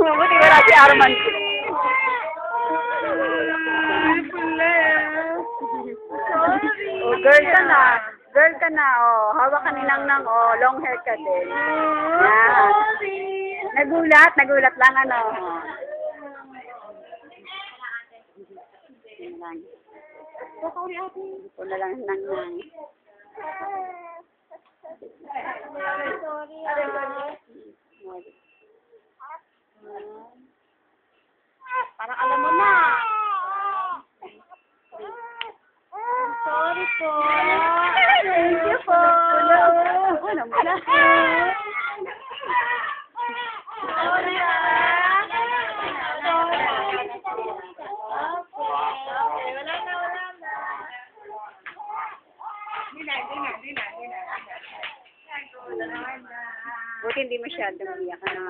Arman. Oh, girl ka na. Girl ka na, oh. Hawak ka ni Nang Nang, oh. Long hair ka din. Yan. Nagulat, nagulat lang, ano. Yan lang. Ito na lang, Nang Nang. Parang alam mo na. Sorry po. Thank you po. Ano mo na? Sorry ah. Buti hindi masyadong iyak na.